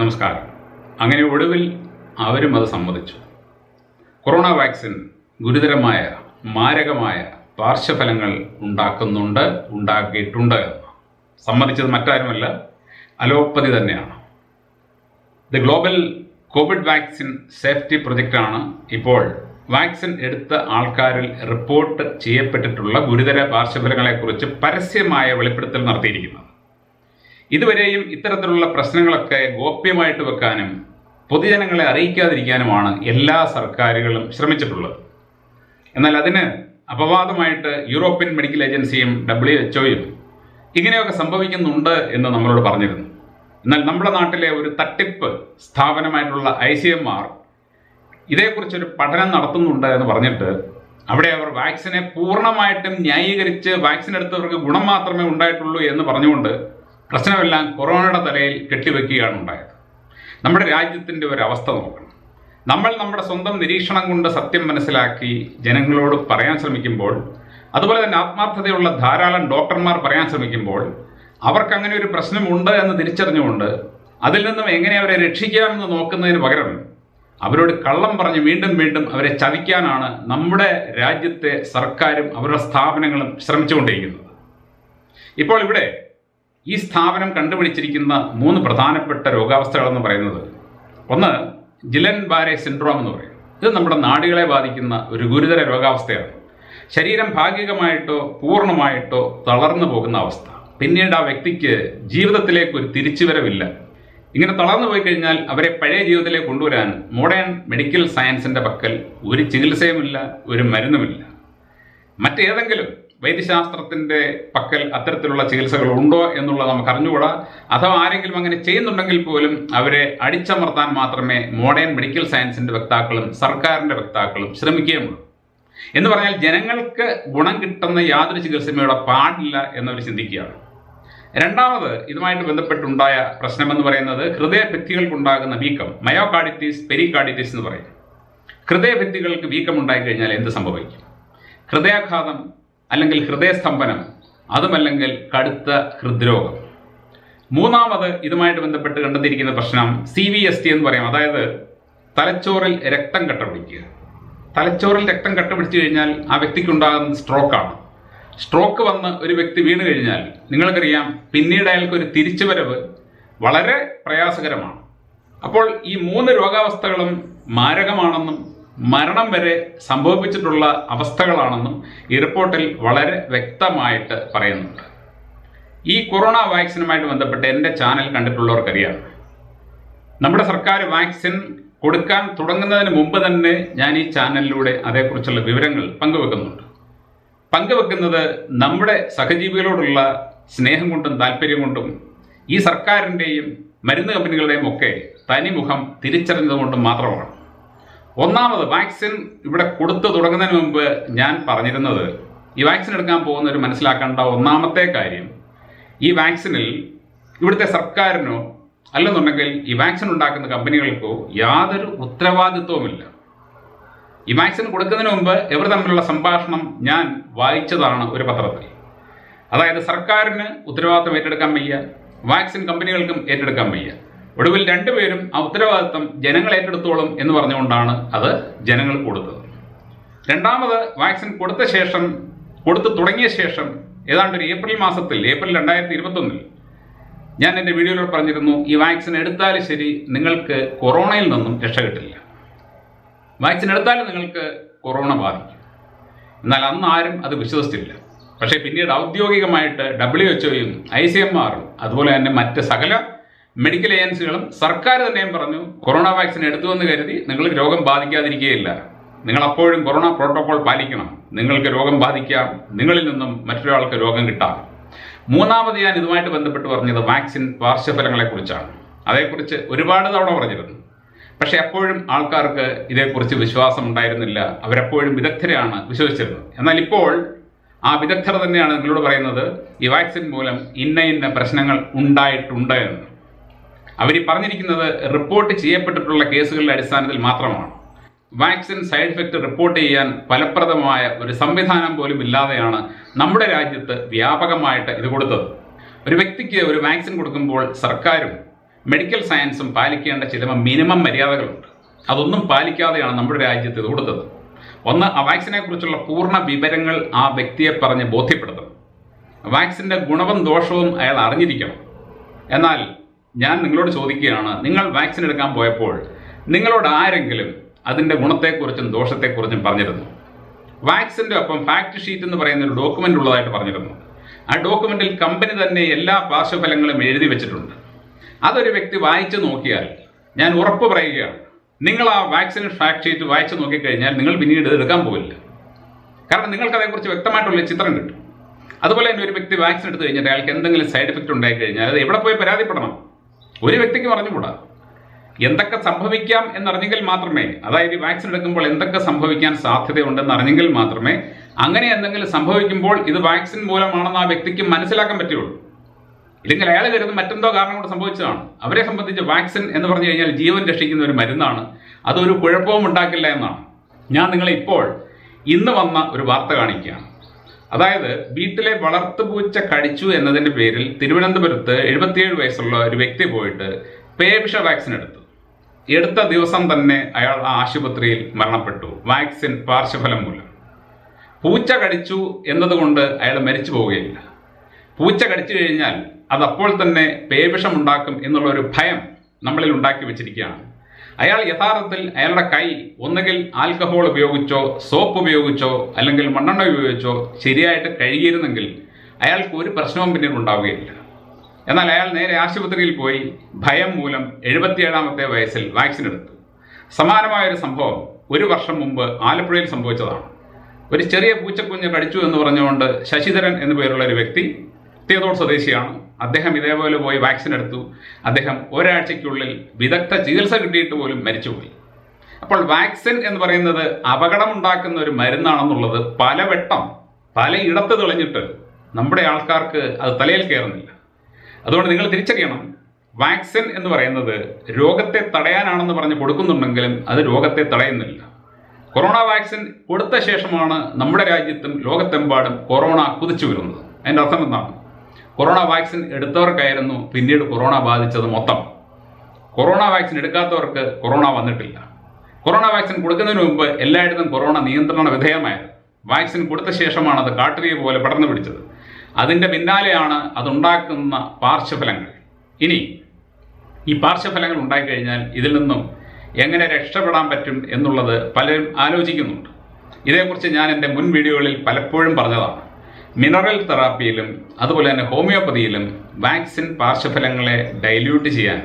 നമസ്കാരം. അങ്ങനെ ഒടുവിൽ അവരും അത് സമ്മതിച്ചു. കൊറോണ വാക്സിൻ ഗുരുതരമായ മാരകമായ പാർശ്വഫലങ്ങൾ ഉണ്ടാക്കുന്നുണ്ട് ഉണ്ടാക്കിയിട്ടുണ്ട് എന്ന്. സമ്മതിച്ചത് മറ്റാരുമല്ല അലോപ്പതി തന്നെയാണ്. The global COVID vaccine safety പ്രൊജക്റ്റാണ് ഇപ്പോൾ വാക്സിൻ എടുത്ത ആൾക്കാരിൽ റിപ്പോർട്ട് ചെയ്യപ്പെട്ടിട്ടുള്ള ഗുരുതര പാർശ്വഫലങ്ങളെക്കുറിച്ച് പരസ്യമായ വെളിപ്പെടുത്തൽ നടത്തിയിരിക്കുന്നത്. ഇതുവരെയും ഇത്തരത്തിലുള്ള പ്രശ്നങ്ങളൊക്കെ ഗോപ്യമായിട്ട് വെക്കാനും പൊതുജനങ്ങളെ അറിയിക്കാതിരിക്കാനുമാണ് എല്ലാ സർക്കാരുകളും ശ്രമിച്ചിട്ടുള്ളത്. എന്നാൽ അതിന് അപവാദമായിട്ട് യൂറോപ്യൻ മെഡിക്കൽ ഏജൻസിയും ഡബ്ല്യു എച്ച്ഒയും ഇങ്ങനെയൊക്കെ സംഭവിക്കുന്നുണ്ട് എന്ന് നമ്മളോട് പറഞ്ഞിരുന്നു. എന്നാൽ നമ്മുടെ നാട്ടിലെ ഒരു തട്ടിപ്പ് സ്ഥാപനമായിട്ടുള്ള ഐ സി എം ആർ ഇതേക്കുറിച്ചൊരു പഠനം നടത്തുന്നുണ്ട് എന്ന് പറഞ്ഞിട്ട് അവിടെ അവർ വാക്സിനെ പൂർണമായിട്ടും ന്യായീകരിച്ച് വാക്സിൻ എടുത്തവർക്ക് ഗുണം മാത്രമേ ഉണ്ടായിട്ടുള്ളൂ എന്ന് പറഞ്ഞുകൊണ്ട് പ്രശ്നമെല്ലാം കൊറോണയുടെ തലയിൽ കെട്ടിവെക്കുകയാണ് ഉണ്ടായത്. നമ്മുടെ രാജ്യത്തിന്റെ ഒരു അവസ്ഥ നോക്കണം. നമ്മൾ നമ്മുടെ സ്വന്തം നിരീക്ഷണം കൊണ്ട് സത്യം മനസ്സിലാക്കി ജനങ്ങളോട് പറയാൻ ശ്രമിക്കുമ്പോൾ അതുപോലെ തന്നെ ആത്മാർത്ഥതയുള്ള ധാരാളം ഡോക്ടർമാർ പറയാൻ ശ്രമിക്കുമ്പോൾ അവർക്ക് അങ്ങനെ ഒരു പ്രശ്നമുണ്ട് എന്ന് തിരിച്ചറിഞ്ഞുകൊണ്ട് അതിൽ നിന്നും എങ്ങനെ അവരെ രക്ഷിക്കാമെന്ന് നോക്കുന്നതിന് പകരം അവരോട് കള്ളം പറഞ്ഞ് വീണ്ടും വീണ്ടും അവരെ ചതിക്കാനാണ് നമ്മുടെ രാജ്യത്തെ സർക്കാരും അവരുടെ സ്ഥാപനങ്ങളും ശ്രമിച്ചുകൊണ്ടിരിക്കുന്നത്. ഇപ്പോൾ ഇവിടെ ഈ സ്ഥാപനം കണ്ടുപിടിച്ചിരിക്കുന്ന മൂന്ന് പ്രധാനപ്പെട്ട രോഗാവസ്ഥകളെന്ന് പറയുന്നത് ഒന്ന് ജിലൻ ബാരെ സിൻഡ്രോം എന്ന് പറയും. ഇത് നമ്മുടെ നാടുകളെ ബാധിക്കുന്ന ഒരു ഗുരുതര രോഗാവസ്ഥയാണ്. ശരീരം ഭാഗികമായിട്ടോ പൂർണമായിട്ടോ തളർന്നു പോകുന്ന അവസ്ഥ. പിന്നീട് ആ വ്യക്തിക്ക് ജീവിതത്തിലേക്ക് ഒരു തിരിച്ചുവരവില്ല. ഇങ്ങനെ തളർന്നു പോയി കഴിഞ്ഞാൽ അവരെ പഴയ ജീവിതത്തിലേക്ക് കൊണ്ടുവരാൻ മോഡേൺ മെഡിക്കൽ സയൻസിന്റെ പക്കൽ ഒരു ചികിത്സയുമില്ല ഒരു മരുന്നുമില്ല. മറ്റേതെങ്കിലും വൈദ്യശാസ്ത്രത്തിന്റെ പക്കൽ അത്തരത്തിലുള്ള ചികിത്സകൾ ഉണ്ടോ എന്നുള്ളത് നമുക്ക് അറിഞ്ഞുകൂടാ. അഥവാ ആരെങ്കിലും അങ്ങനെ ചെയ്യുന്നുണ്ടെങ്കിൽ പോലും അവരെ അടിച്ചമർത്താൻ മാത്രമേ മോഡേൺ മെഡിക്കൽ സയൻസിന്റെ വക്താക്കളും സർക്കാരിന്റെ വക്താക്കളും ശ്രമിക്കുകയുള്ളൂ എന്ന് പറഞ്ഞാൽ ജനങ്ങൾക്ക് ഗുണം കിട്ടുന്ന യാതൊരു ചികിത്സയും ഇവിടെ പാടില്ല എന്നവർ ചിന്തിക്കുകയാണ്. രണ്ടാമത് ഇതുമായിട്ട് ബന്ധപ്പെട്ടുണ്ടായ പ്രശ്നമെന്ന് പറയുന്നത് ഹൃദയഭിത്തികൾക്കുണ്ടാകുന്ന വീക്കം മയോകാർഡിറ്റീസ് പെരികാർഡിറ്റീസ് എന്ന് പറയും. ഹൃദയഭിത്തികൾക്ക് വീക്കം ഉണ്ടായിക്കഴിഞ്ഞാൽ എന്ത് സംഭവിക്കും? ഹൃദയാഘാതം അല്ലെങ്കിൽ ഹൃദയസ്തംഭനം അതുമല്ലെങ്കിൽ കടുത്ത ഹൃദ്രോഗം. മൂന്നാമത് ഇതുമായിട്ട് ബന്ധപ്പെട്ട് കണ്ടെത്തിയിരിക്കുന്ന പ്രശ്നം സി വി എസ് ടി എന്ന് പറയാം. അതായത് തലച്ചോറിൽ രക്തം കട്ടപിടിക്കുക തലച്ചോറിൽ രക്തം കട്ടപിടിച്ചു കഴിഞ്ഞാൽ ആ വ്യക്തിക്ക് ഉണ്ടാകുന്ന സ്ട്രോക്കാണ് സ്ട്രോക്ക് വന്ന് ഒരു വ്യക്തി വീണ് കഴിഞ്ഞാൽ നിങ്ങൾക്കറിയാം പിന്നീട് അയാൾക്ക് ഒരു തിരിച്ചുവരവ് വളരെ പ്രയാസകരമാണ്. അപ്പോൾ ഈ മൂന്ന് രോഗാവസ്ഥകളും മാരകമാണെന്നും മരണം വരെ സംഭവിച്ചിട്ടുള്ള അവസ്ഥകളാണെന്നും ഈ റിപ്പോർട്ടിൽ വളരെ വ്യക്തമായിട്ട് പറയുന്നുണ്ട്. ഈ കൊറോണ വാക്സിനുമായിട്ട് ബന്ധപ്പെട്ട് എന്റെ ചാനൽ കണ്ടിട്ടുള്ളവർക്കറിയാം. നമ്മുടെ സർക്കാർ വാക്സിൻ കൊടുക്കാൻ തുടങ്ങുന്നതിന് മുമ്പ് തന്നെ ഞാൻ ഈ ചാനലിലൂടെ അതേക്കുറിച്ചുള്ള വിവരങ്ങൾ പങ്കുവെക്കുന്നുണ്ട്. പങ്കുവെക്കുന്നത് നമ്മുടെ സഹജീവികളോടുള്ള സ്നേഹം കൊണ്ടും താല്പര്യം കൊണ്ടും ഈ സർക്കാരിന്റെയും മരുന്ന് കമ്പനികളുടെയും ഒക്കെ തനിമുഖം തിരിച്ചറിഞ്ഞതുകൊണ്ടും മാത്രമാണ്. ഒന്നാമത് വാക്സിൻ ഇവിടെ കൊടുത്തു തുടങ്ങുന്നതിന് മുമ്പ് ഞാൻ പറഞ്ഞിരുന്നത് ഈ വാക്സിൻ എടുക്കാൻ പോകുന്നവർ മനസ്സിലാക്കേണ്ട ഒന്നാമത്തെ കാര്യം ഈ വാക്സിനിൽ ഇവിടുത്തെ സർക്കാരിനോ അല്ലെന്നുണ്ടെങ്കിൽ ഈ വാക്സിൻ ഉണ്ടാക്കുന്ന കമ്പനികൾക്കോ യാതൊരു ഉത്തരവാദിത്വവുമില്ല. ഈ വാക്സിൻ കൊടുക്കുന്നതിന് മുമ്പ് ഇവർ തമ്മിലുള്ള സംഭാഷണം ഞാൻ വായിച്ചതാണ് ഒരു പത്രത്തിൽ. അതായത് സർക്കാരിന് ഉത്തരവാദിത്വം ഏറ്റെടുക്കാൻ വയ്യ വാക്സിൻ കമ്പനികൾക്കും ഏറ്റെടുക്കാൻ വയ്യ. ഒടുവിൽ രണ്ടുപേരും ആ ഉത്തരവാദിത്വം ജനങ്ങൾ ഏറ്റെടുത്തോളും എന്ന് പറഞ്ഞുകൊണ്ടാണ് അത് ജനങ്ങൾ കൊടുത്തത്. രണ്ടാമത് വാക്സിൻ കൊടുത്ത ശേഷം കൊടുത്തു തുടങ്ങിയ ശേഷം ഏതാണ്ട് ഒരു ഏപ്രിൽ മാസത്തിൽ ഏപ്രിൽ രണ്ടായിരത്തി ഇരുപത്തൊന്നിൽ ഞാൻ എന്റെ വീഡിയോയിൽ പറഞ്ഞിരുന്നു ഈ വാക്സിൻ എടുത്താൽ ശരി നിങ്ങൾക്ക് കൊറോണയിൽ നിന്നും രക്ഷ കിട്ടില്ല. വാക്സിൻ എടുത്താലും നിങ്ങൾക്ക് കൊറോണ ബാധിക്കും. എന്നാൽ അന്ന് ആരും അത് വിശ്വസിച്ചില്ല. പക്ഷേ പിന്നീട് ഔദ്യോഗികമായിട്ട് ഡബ്ല്യു എച്ച്ഒയും ഐ സി എം ആറും അതുപോലെ തന്നെ മറ്റ് സകല മെഡിക്കൽ ഏജൻസികളും സർക്കാർ തന്നെയും പറഞ്ഞു കൊറോണ വാക്സിൻ എടുത്തു എന്ന് കരുതി നിങ്ങൾ രോഗം ബാധിക്കാതിരിക്കുകയില്ല. നിങ്ങൾ അപ്പോഴും കൊറോണ പ്രോട്ടോകോൾ പാലിക്കണം. നിങ്ങൾക്ക് രോഗം ബാധിക്കാം. നിങ്ങളിൽ നിന്നും മറ്റൊരാൾക്ക് രോഗം കിട്ടാം. മൂന്നാമത് ഞാൻ ഇതുമായിട്ട് ബന്ധപ്പെട്ട് പറഞ്ഞത് വാക്സിൻ പാർശ്വഫലങ്ങളെക്കുറിച്ചാണ്. അതേക്കുറിച്ച് ഒരുപാട് തവണ പറഞ്ഞിരുന്നു. പക്ഷെ എപ്പോഴും ആൾക്കാർക്ക് ഇതേക്കുറിച്ച് വിശ്വാസം ഉണ്ടായിരുന്നില്ല. അവരെപ്പോഴും വിദഗ്ധരെയാണ് വിശ്വസിച്ചിരുന്നത്. എന്നാൽ ഇപ്പോൾ ആ വിദഗ്ധർ തന്നെയാണ് നിങ്ങളോട് പറയുന്നത് ഈ വാക്സിൻ മൂലം ഇന്ന ഇന്ന പ്രശ്നങ്ങൾ ഉണ്ടായിട്ടുണ്ട് എന്ന്. അവർ പറഞ്ഞിരിക്കുന്നത് റിപ്പോർട്ട് ചെയ്യപ്പെട്ടിട്ടുള്ള കേസുകളുടെ അടിസ്ഥാനത്തിൽ മാത്രമാണ്. വാക്സിൻ സൈഡ് എഫക്റ്റ് റിപ്പോർട്ട് ചെയ്യാൻ ഫലപ്രദമായ ഒരു സംവിധാനം പോലും ഇല്ലാതെയാണ് നമ്മുടെ രാജ്യത്ത് വ്യാപകമായിട്ട് ഇത് കൊടുത്തത്. ഒരു വ്യക്തിക്ക് ഒരു വാക്സിൻ കൊടുക്കുമ്പോൾ സർക്കാരും മെഡിക്കൽ സയൻസും പാലിക്കേണ്ട ചില മിനിമം മര്യാദകളുണ്ട്. അതൊന്നും പാലിക്കാതെയാണ് നമ്മുടെ രാജ്യത്ത് ഇത് കൊടുത്തത്. ഒന്ന് ആ വാക്സിനെക്കുറിച്ചുള്ള പൂർണ വിവരങ്ങൾ ആ വ്യക്തിയെ പറഞ്ഞ് ബോധ്യപ്പെടുത്തണം. വാക്സിന്റെ ഗുണവും ദോഷവും അയാൾ അറിഞ്ഞിരിക്കണം. എന്നാൽ ഞാൻ നിങ്ങളോട് ചോദിക്കുകയാണ് നിങ്ങൾ വാക്സിൻ എടുക്കാൻ പോയപ്പോൾ നിങ്ങളോട് ആരെങ്കിലും അതിന്റെ ഗുണത്തെക്കുറിച്ചും ദോഷത്തെക്കുറിച്ചും പറഞ്ഞിരുന്നു? വാക്സിന്റെ ഒപ്പം ഫാക്ട് ഷീറ്റ് എന്ന് പറയുന്ന ഒരു ഡോക്യുമെന്റ് ഉള്ളതായിട്ട് പറഞ്ഞിരുന്നു. ആ ഡോക്യുമെന്റിൽ കമ്പനി തന്നെ എല്ലാ പാർശ്വഫലങ്ങളും എഴുതി വെച്ചിട്ടുണ്ട്. അതൊരു വ്യക്തി വായിച്ചു നോക്കിയാൽ ഞാൻ ഉറപ്പ് പറയുകയാണ് നിങ്ങൾ ആ വാക്സിൻ ഫാക്ട് ഷീറ്റ് വായിച്ചു നോക്കിക്കഴിഞ്ഞാൽ നിങ്ങൾ പിന്നീട് എടുക്കാൻ പോകില്ല കാരണം നിങ്ങൾക്ക് അതേക്കുറിച്ച് വ്യക്തമായിട്ടുള്ള ചിത്രം കിട്ടും. അതുപോലെ തന്നെ ഒരു വ്യക്തി വാക്സിൻ എടുത്തു കഴിഞ്ഞാൽ അയാൾക്ക് എന്തെങ്കിലും സൈഡ് എഫക്റ്റ് ഉണ്ടായി കഴിഞ്ഞാൽ അത് എവിടെ പോയി പരാതിപ്പെടണം? ഒരു വ്യക്തിക്ക് പറഞ്ഞുകൂടാ? എന്തൊക്കെ സംഭവിക്കാം എന്നറിഞ്ഞെങ്കിൽ മാത്രമേ അതായത് വാക്സിൻ എടുക്കുമ്പോൾ എന്തൊക്കെ സംഭവിക്കാൻ സാധ്യതയുണ്ടെന്ന് അറിഞ്ഞെങ്കിൽ മാത്രമേ അങ്ങനെ എന്തെങ്കിലും സംഭവിക്കുമ്പോൾ ഇത് വാക്സിൻ മൂലമാണെന്ന് ആ വ്യക്തിക്ക് മനസ്സിലാക്കാൻ പറ്റുള്ളൂ ഇല്ലെങ്കിൽ അയാൾ കരുതും മറ്റെന്തോ കാരണം കൊണ്ട് സംഭവിച്ചതാണ്. അവരെ സംബന്ധിച്ച് വാക്സിൻ എന്ന് പറഞ്ഞു കഴിഞ്ഞാൽ ജീവൻ രക്ഷിക്കുന്ന ഒരു മരുന്നാണ്. അതൊരു കുഴപ്പവും ഉണ്ടാക്കില്ല എന്നാണ്. ഞാൻ നിങ്ങളെ ഇപ്പോൾ ഇന്ന് വന്ന ഒരു വാർത്ത കാണിക്കുകയാണ്. അതായത് വീട്ടിലെ വളർത്തുപൂച്ച കടിച്ചു എന്നതിന്റെ പേരിൽ തിരുവനന്തപുരത്ത് എഴുപത്തിയേഴ് വയസ്സുള്ള ഒരു വ്യക്തി പോയിട്ട് പേവിഷ വാക്സിൻ എടുത്തു. എടുത്ത ദിവസം തന്നെ അയാൾ ആ ആശുപത്രിയിൽ മരണപ്പെട്ടു. വാക്സിൻ പാർശ്വഫലം മൂലം. പൂച്ച കടിച്ചു എന്നതുകൊണ്ട് അയാൾ മരിച്ചു പോവുകയില്ല. പൂച്ച കടിച്ചു കഴിഞ്ഞാൽ അത് അപ്പോൾ തന്നെ പേവിഷം ഉണ്ടാക്കും എന്നുള്ള ഒരു ഭയം നമ്മളിൽ ഉണ്ടാക്കി വെച്ചിരിക്കുകയാണ്. അയാൾ യഥാർത്ഥത്തിൽ അയാളുടെ കൈ ഒന്നുകിൽ ആൽക്കഹോൾ ഉപയോഗിച്ചോ സോപ്പ് ഉപയോഗിച്ചോ അല്ലെങ്കിൽ മണ്ണെണ്ണ ഉപയോഗിച്ചോ ശരിയായിട്ട് കഴുകിയിരുന്നെങ്കിൽ അയാൾക്ക് ഒരു പ്രശ്നവും പിന്നീട് ഉണ്ടാവുകയില്ല. എന്നാൽ അയാൾ നേരെ ആശുപത്രിയിൽ പോയി ഭയം മൂലം എഴുപത്തിയേഴാമത്തെ വയസ്സിൽ വാക്സിൻ എടുത്തു. സമാനമായ ഒരു സംഭവം ഒരു വർഷം മുമ്പ് ആലപ്പുഴയിൽ സംഭവിച്ചതാണ്. ഒരു ചെറിയ പൂച്ചക്കുഞ്ഞ് കടിച്ചു എന്ന് പറഞ്ഞുകൊണ്ട് ശശിധരൻ എന്നു പേരുള്ള ഒരു വ്യക്തി തീയതോട് സ്വദേശിയാണ്. അദ്ദേഹം ഇതേപോലെ പോയി വാക്സിൻ എടുത്തു. അദ്ദേഹം ഒരാഴ്ചയ്ക്കുള്ളിൽ വിദഗ്ധ ചികിത്സ കിട്ടിയിട്ട് പോലും മരിച്ചുപോയി. അപ്പോൾ വാക്സിൻ എന്ന് പറയുന്നത് അപകടമുണ്ടാക്കുന്ന ഒരു മരുന്നാണെന്നുള്ളത് പലവട്ടം പലയിടത്ത് തെളിഞ്ഞിട്ട് നമ്മുടെ ആൾക്കാർക്ക് അത് തലയിൽ കയറുന്നില്ല. അതുകൊണ്ട് നിങ്ങൾ തിരിച്ചറിയണം വാക്സിൻ എന്ന് പറയുന്നത് രോഗത്തെ തടയാനാണെന്ന് പറഞ്ഞ് കൊടുക്കുന്നുണ്ടെങ്കിലും അത് രോഗത്തെ തടയുന്നില്ല. കൊറോണ വാക്സിൻ കൊടുത്ത ശേഷമാണ് നമ്മുടെ രാജ്യത്തും ലോകത്തെമ്പാടും കൊറോണ കുതിച്ചു വരുന്നത്. അതിന്റെ അർത്ഥം എന്താണ്? കൊറോണ വാക്സിൻ എടുത്തവർക്കായിരുന്നു പിന്നീട് കൊറോണ ബാധിച്ചത് മൊത്തം. കൊറോണ വാക്സിൻ എടുക്കാത്തവർക്ക് കൊറോണ വന്നിട്ടില്ല. കൊറോണ വാക്സിൻ കൊടുക്കുന്നതിന് മുമ്പ് എല്ലായിടത്തും കൊറോണ നിയന്ത്രണ വിധേയമായത് വാക്സിൻ കൊടുത്ത ശേഷമാണ് അത് കാട്ടുതീ പോലെ പടർന്നു പിടിച്ചത്. അതിന്റെ പിന്നാലെയാണ് അതുണ്ടാക്കുന്ന പാർശ്വഫലങ്ങൾ. ഇനി ഈ പാർശ്വഫലങ്ങൾ ഉണ്ടായിക്കഴിഞ്ഞാൽ ഇതിൽ നിന്നും എങ്ങനെ രക്ഷപ്പെടാൻ പറ്റും എന്നുള്ളത് പലരും ആലോചിക്കുന്നുണ്ട്. ഇതേക്കുറിച്ച് ഞാൻ എന്റെ മുൻ വീഡിയോകളിൽ പലപ്പോഴും പറഞ്ഞതാണ്. മിനറൽ തെറാപ്പിയിലും അതുപോലെ തന്നെ ഹോമിയോപ്പതിയിലും വാക്സിൻ പാർശ്വഫലങ്ങളെ ഡൈല്യൂട്ട് ചെയ്യാൻ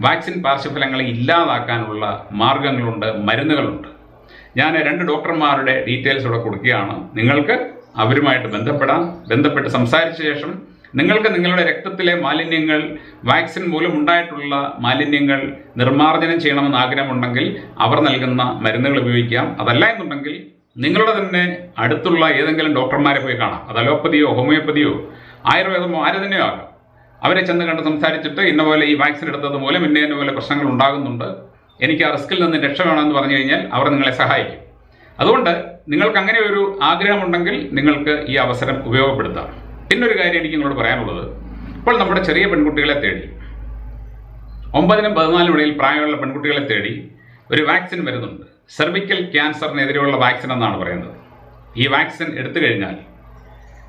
വാക്സിൻ പാർശ്വഫലങ്ങളെ ഇല്ലാതാക്കാനുള്ള മാർഗങ്ങളുണ്ട് മരുന്നുകളുണ്ട്. ഞാൻ രണ്ട് ഡോക്ടർമാരുടെ ഡീറ്റെയിൽസ് ഇവിടെ കൊടുക്കുകയാണ്. നിങ്ങൾക്ക് അവരുമായിട്ട് ബന്ധപ്പെടാം. ബന്ധപ്പെട്ട് സംസാരിച്ച ശേഷം നിങ്ങൾക്ക് നിങ്ങളുടെ രക്തത്തിലെ മാലിന്യങ്ങൾ വാക്സിൻ മൂലം ഉണ്ടായിട്ടുള്ള മാലിന്യങ്ങൾ നിർമ്മാർജനം ചെയ്യണമെന്ന് ആഗ്രഹമുണ്ടെങ്കിൽ അവർ നൽകുന്ന മരുന്നുകൾ ഉപയോഗിക്കാം. അതല്ല എന്നുണ്ടെങ്കിൽ നിങ്ങളുടെ തന്നെ അടുത്തുള്ള ഏതെങ്കിലും ഡോക്ടർമാരെ പോയി കാണാം. അത് അലോപ്പതിയോ ഹോമിയോപ്പതിയോ ആയുർവേദമോ ആര് തന്നെയോ ആകാം. അവരെ ചെന്ന് കണ്ട് സംസാരിച്ചിട്ട് ഇന്ന പോലെ ഈ വാക്സിൻ എടുത്തത് മൂലം ഇന്ന ഇന്ന പോലെ പ്രശ്നങ്ങൾ ഉണ്ടാകുന്നുണ്ട്. എനിക്ക് ആ റിസ്കിൽ നിന്ന് രക്ഷ വേണമെന്ന് പറഞ്ഞു കഴിഞ്ഞാൽ അവർ നിങ്ങളെ സഹായിക്കും. അതുകൊണ്ട് നിങ്ങൾക്ക് അങ്ങനെ ഒരു ആഗ്രഹമുണ്ടെങ്കിൽ നിങ്ങൾക്ക് ഈ അവസരം ഉപയോഗപ്പെടുത്താം. പിന്നൊരു കാര്യം എനിക്ക് നിങ്ങളോട് പറയാനുള്ളത്. ഇപ്പോൾ നമ്മുടെ ചെറിയ പെൺകുട്ടികളെ തേടി ഒമ്പതിനും പതിനാലിനും ഇടയിൽ പ്രായമുള്ള പെൺകുട്ടികളെ തേടി ഒരു വാക്സിൻ വരുന്നുണ്ട്. സെർവിക്കൽ ക്യാൻസറിനെതിരെയുള്ള വാക്സിൻ എന്നാണ് പറയുന്നത്. ഈ വാക്സിൻ എടുത്തു കഴിഞ്ഞാൽ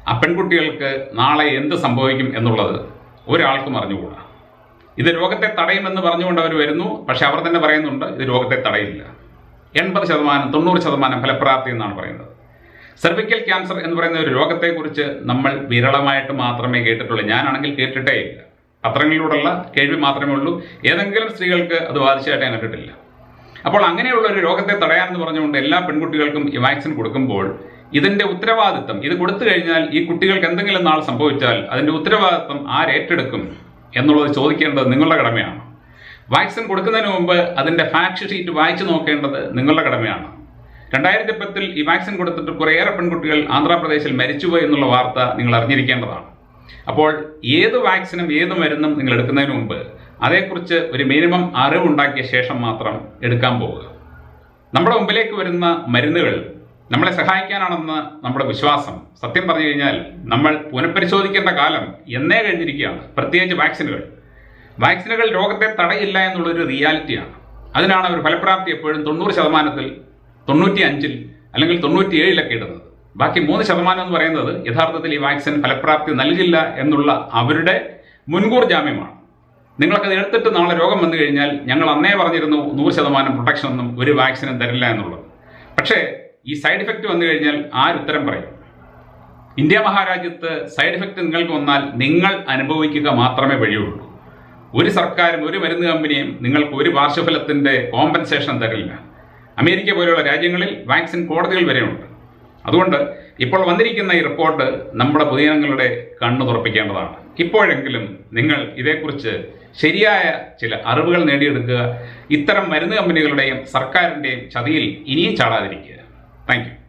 ആ പെൺകുട്ടികൾക്ക് നാളെ എന്ത് സംഭവിക്കും എന്നുള്ളത് ഒരാൾക്കും അറിഞ്ഞുകൂടാ ഇത് രോഗത്തെ തടയുമെന്ന് പറഞ്ഞുകൊണ്ട് അവർ വരുന്നു. പക്ഷെ അവർ തന്നെ പറയുന്നുണ്ട് ഇത് രോഗത്തെ തടയില്ല. എൺപത് ശതമാനം തൊണ്ണൂറ് ശതമാനം ഫലപ്രാപ്തി എന്നാണ് പറയുന്നത്. സെർവിക്കൽ ക്യാൻസർ എന്ന് പറയുന്ന ഒരു രോഗത്തെക്കുറിച്ച് നമ്മൾ വിരളമായിട്ട് മാത്രമേ കേട്ടിട്ടുള്ളൂ. ഞാനാണെങ്കിൽ കേട്ടിട്ടേ ഇല്ല. പത്രങ്ങളിലൂടെയുള്ള കേൾവി മാത്രമേ ഉള്ളൂ. ഏതെങ്കിലും സ്ത്രീകൾക്ക് അത് ബാധിച്ചതായിട്ട് ഞാൻ കണ്ടിട്ടില്ല. അപ്പോൾ അങ്ങനെയുള്ള ഒരു രോഗത്തെ തടയാനെന്ന് പറഞ്ഞുകൊണ്ട് എല്ലാ പെൺകുട്ടികൾക്കും ഈ വാക്സിൻ കൊടുക്കുമ്പോൾ ഇതിന്റെ ഉത്തരവാദിത്തം ഇത് കൊടുത്തു കഴിഞ്ഞാൽ ഈ കുട്ടികൾക്ക് എന്തെങ്കിലും നാൾ സംഭവിച്ചാൽ അതിന്റെ ഉത്തരവാദിത്തം ആരേറ്റെടുക്കും എന്നുള്ളത് ചോദിക്കേണ്ടത് നിങ്ങളുടെ കടമയാണ്. വാക്സിൻ കൊടുക്കുന്നതിന് മുമ്പ് അതിന്റെ ഫാക്ട് ഷീറ്റ് വായിച്ചു നോക്കേണ്ടത് നിങ്ങളുടെ കടമയാണ്. രണ്ടായിരത്തി പത്തിൽ ഈ വാക്സിൻ കൊടുത്തിട്ട് കുറേയേറെ പെൺകുട്ടികൾ ആന്ധ്രാപ്രദേശിൽ മരിച്ചുപോയി എന്നുള്ള വാർത്ത നിങ്ങൾ അറിഞ്ഞിരിക്കേണ്ടതാണ്. അപ്പോൾ ഏത് വാക്സിനും ഏത് മരുന്നും നിങ്ങൾ എടുക്കുന്നതിന് മുമ്പ് അതേക്കുറിച്ച് ഒരു മിനിമം അറിവുണ്ടാക്കിയ ശേഷം മാത്രം എടുക്കാൻ പോവുക. നമ്മുടെ മുമ്പിലേക്ക് വരുന്ന മരുന്നുകൾ നമ്മളെ സഹായിക്കാനാണെന്ന് നമ്മുടെ വിശ്വാസം. സത്യം പറഞ്ഞു കഴിഞ്ഞാൽ നമ്മൾ പുനഃപരിശോധിക്കേണ്ട കാലം എന്നേ കഴിഞ്ഞിരിക്കുകയാണ്. പ്രത്യേകിച്ച് വാക്സിനുകൾ. വാക്സിനുകൾ രോഗത്തെ തടയില്ല എന്നുള്ളൊരു റിയാലിറ്റിയാണ് അതിനാണ് അവർ ഫലപ്രാപ്തി എപ്പോഴും തൊണ്ണൂറ് ശതമാനത്തിൽ തൊണ്ണൂറ്റി അഞ്ചിൽ അല്ലെങ്കിൽ തൊണ്ണൂറ്റി ഏഴിലൊക്കെ ഇടുന്നത്. ബാക്കി മൂന്ന് ശതമാനം എന്ന് പറയുന്നത് യഥാർത്ഥത്തിൽ ഈ വാക്സിൻ ഫലപ്രാപ്തി നൽകില്ല എന്നുള്ള അവരുടെ മുൻകൂർ ജാമ്യമാണ്. നിങ്ങളൊക്കെ എടുത്തിട്ട് നാളെ രോഗം വന്നു കഴിഞ്ഞാൽ ഞങ്ങൾ അന്നേ പറഞ്ഞിരുന്നു നൂറ് ശതമാനം പ്രൊട്ടക്ഷൻ ഒന്നും ഒരു വാക്സിനും തരില്ല എന്നുള്ളത്. പക്ഷേ ഈ സൈഡ് ഇഫക്റ്റ് വന്നു കഴിഞ്ഞാൽ ആരുത്തരം പറയും? ഇന്ത്യ മഹാരാജ്യത്ത് സൈഡ് ഇഫക്റ്റ് നിങ്ങൾക്ക് വന്നാൽ നിങ്ങൾ അനുഭവിക്കുക മാത്രമേ വഴിയുള്ളൂ. ഒരു സർക്കാരും ഒരു മരുന്ന് കമ്പനിയും നിങ്ങൾക്ക് ഒരു പാർശ്വഫലത്തിന്റെ കോമ്പൻസേഷൻ തരില്ല. അമേരിക്ക പോലെയുള്ള രാജ്യങ്ങളിൽ വാക്സിൻ കോടതികൾ വരെയുണ്ട്. അതുകൊണ്ട് ഇപ്പോൾ വന്നിരിക്കുന്ന ഈ റിപ്പോർട്ട് നമ്മുടെ പൊതുജനങ്ങളുടെ കണ്ണു തുറപ്പിക്കേണ്ടതാണ്. ഇപ്പോഴെങ്കിലും നിങ്ങൾ ഇതേക്കുറിച്ച് ശരിയായ ചില അറിവുകൾ നേടിയെടുക്കുക. ഇത്തരം മരുന്ന് കമ്പനികളുടെയും സർക്കാരിന്റെയും ചതിയിൽ ഇനിയും ചാടാതിരിക്കുക. താങ്ക്